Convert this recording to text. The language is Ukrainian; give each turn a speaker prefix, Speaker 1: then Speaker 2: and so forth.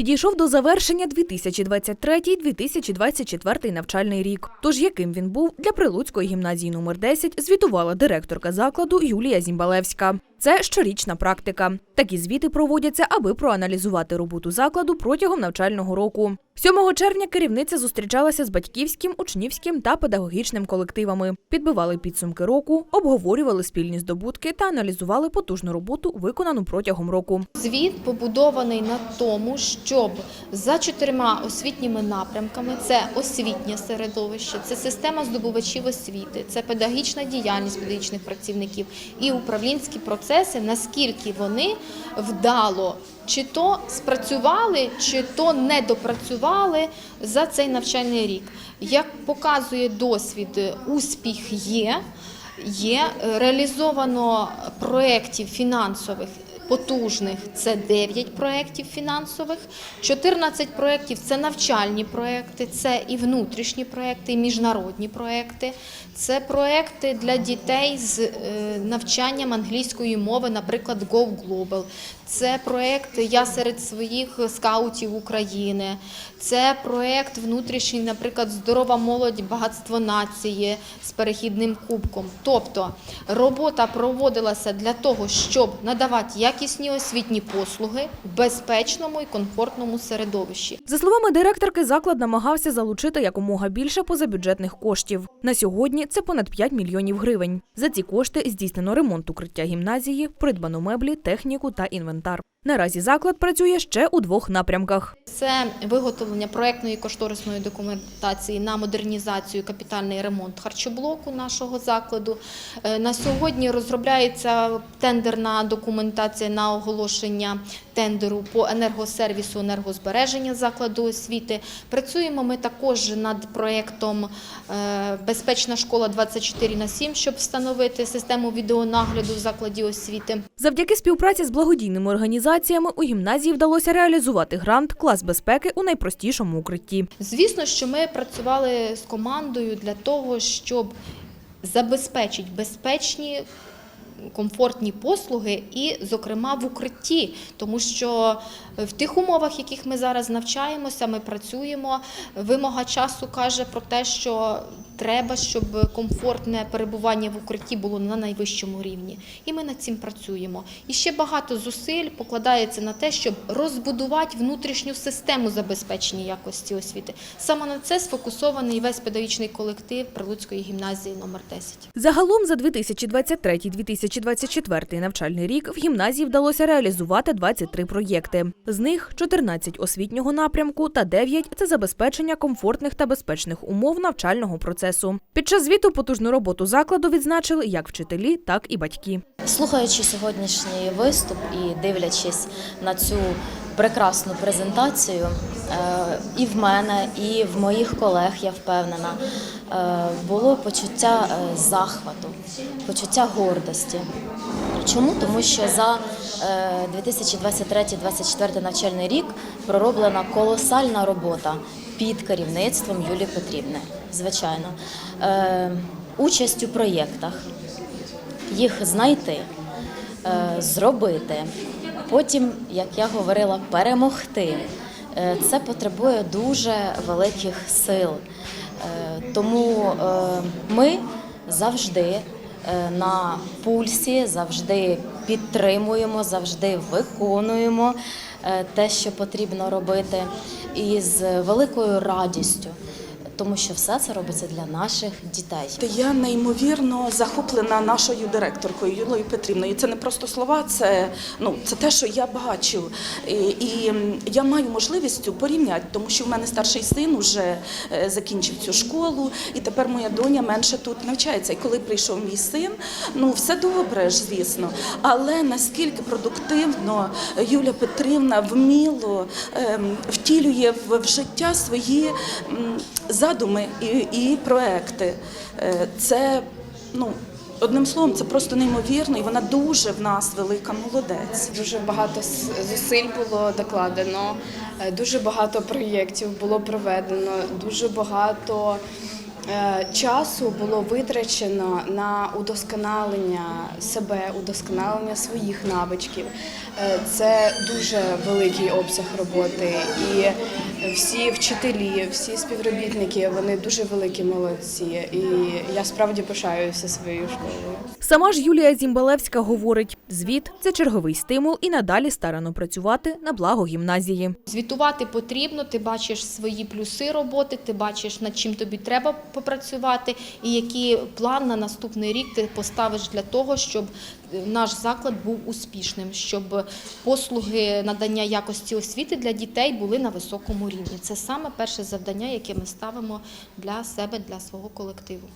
Speaker 1: підійшов до завершення 2023-2024 навчальний рік. Тож яким він був для Прилуцької гімназії номер 10 звітувала директорка закладу Юлія Зімбалевська. Це щорічна практика. Такі звіти проводяться, аби проаналізувати роботу закладу протягом навчального року. 7 червня керівниця зустрічалася з батьківським, учнівським та педагогічним колективами, підбивали підсумки року, обговорювали спільні здобутки та аналізували потужну роботу, виконану протягом року.
Speaker 2: Звіт побудований на тому, щоб за чотирма освітніми напрямками це освітнє середовище, це система здобувачів освіти, це педагогічна діяльність педагогічних працівників і управлінські процеси, наскільки вони вдало чи то спрацювали, чи то не допрацювали за цей навчальний рік. Як показує досвід, успіх є. Є е, реалізовано проєктів фінансових потужних це 9 проєктів фінансових, 14 проєктів це навчальні проєкти, це і внутрішні проєкти, і міжнародні проєкти. Це проєкти для дітей з е, навчанням англійської мови, наприклад, Go Global. Це проєкт Я серед своїх скаутів України. Це проєкт внутрішній, наприклад, Здорова молодь, багатство нації з перехідним кубком. Тобто робота проводилася для того, щоб надавати якісні освітні послуги в безпечному і комфортному середовищі.
Speaker 1: За словами директорки, заклад намагався залучити якомога більше позабюджетних коштів. На сьогодні це понад 5 мільйонів гривень. За ці кошти здійснено ремонт укриття гімназії, придбано меблі, техніку та інвентар коментар. Наразі заклад працює ще у двох напрямках.
Speaker 2: Це виготовлення проектної кошторисної документації на модернізацію, капітальний ремонт харчоблоку нашого закладу. Е, На сьогодні розробляється тендерна документація на оголошення тендеру по енергосервісу енергозбереження закладу освіти. Працюємо ми також над проєктом е, Безпечна школа 24 на 7, щоб встановити систему відеонагляду в закладі освіти.
Speaker 1: Завдяки співпраці з благодійними організаціями у гімназії вдалося реалізувати грант клас безпеки у найпростішому укритті.
Speaker 2: Звісно, що ми працювали з командою для того, щоб забезпечити безпечні. Комфортні послуги, і, зокрема, в укритті, тому що в тих умовах, в яких ми зараз навчаємося, ми працюємо. Вимога часу каже про те, що треба, щоб комфортне перебування в укритті було на найвищому рівні. І ми над цим працюємо. І ще багато зусиль покладається на те, щоб розбудувати внутрішню систему забезпечення якості освіти. Саме на це сфокусований весь педагогічний колектив Прилуцької гімназії номер 10.
Speaker 1: Загалом за 2023-2024 навчальний рік в гімназії вдалося реалізувати 23 проєкти. З них 14 освітнього напрямку та 9 – це забезпечення комфортних та безпечних умов навчального процесу. Під час звіту потужну роботу закладу відзначили як вчителі, так і батьки.
Speaker 3: Слухаючи сьогоднішній виступ і дивлячись на цю прекрасну презентацію, е, і в мене, і в моїх колег, я впевнена, е, було почуття е, захвату, почуття гордості. Чому? Тому що за е, 2023-2024 навчальний рік пророблена колосальна робота під керівництвом Юлії Петрівни, звичайно, участь у проєктах, їх знайти, е, зробити, потім, як я говорила, перемогти. Е, Це потребує дуже великих сил. Е, Тому ми завжди на пульсі, завжди підтримуємо, завжди виконуємо те, що потрібно робити, і з великою радістю, тому що все це робиться для наших дітей.
Speaker 4: Я неймовірно захоплена нашою директоркою Юлією Петрівною. Це не просто слова, це ну це те, що я бачу. І, і я маю можливість порівняти, тому що в мене старший син вже е, закінчив цю школу, і тепер моя доня менше тут навчається. І коли прийшов мій син, ну все добре ж, звісно. Але наскільки продуктивно Юля Петрівна вміло ем, втілює в, життя свої м, задуми і, і проекти. Е, Це, ну, одним словом, це просто неймовірно, і вона дуже в нас велика молодець.
Speaker 5: Дуже багато зусиль було докладено, е, дуже багато проєктів було проведено, дуже багато Часу було витрачено на удосконалення себе, удосконалення своїх навичків. Е, Це дуже великий обсяг роботи, і всі вчителі, всі співробітники вони дуже великі молодці. І я справді пишаюся своєю школою.
Speaker 1: Сама ж Юлія Зімбалевська говорить: звіт це черговий стимул і надалі старано працювати на благо гімназії.
Speaker 2: Звітувати потрібно, ти бачиш свої плюси роботи, ти бачиш, над чим тобі треба попрацювати, і який план на наступний рік ти поставиш для того, щоб наш заклад був успішним, щоб послуги надання якості освіти для дітей були на високому рівні. Це саме перше завдання, яке ми ставимо для себе, для свого колективу.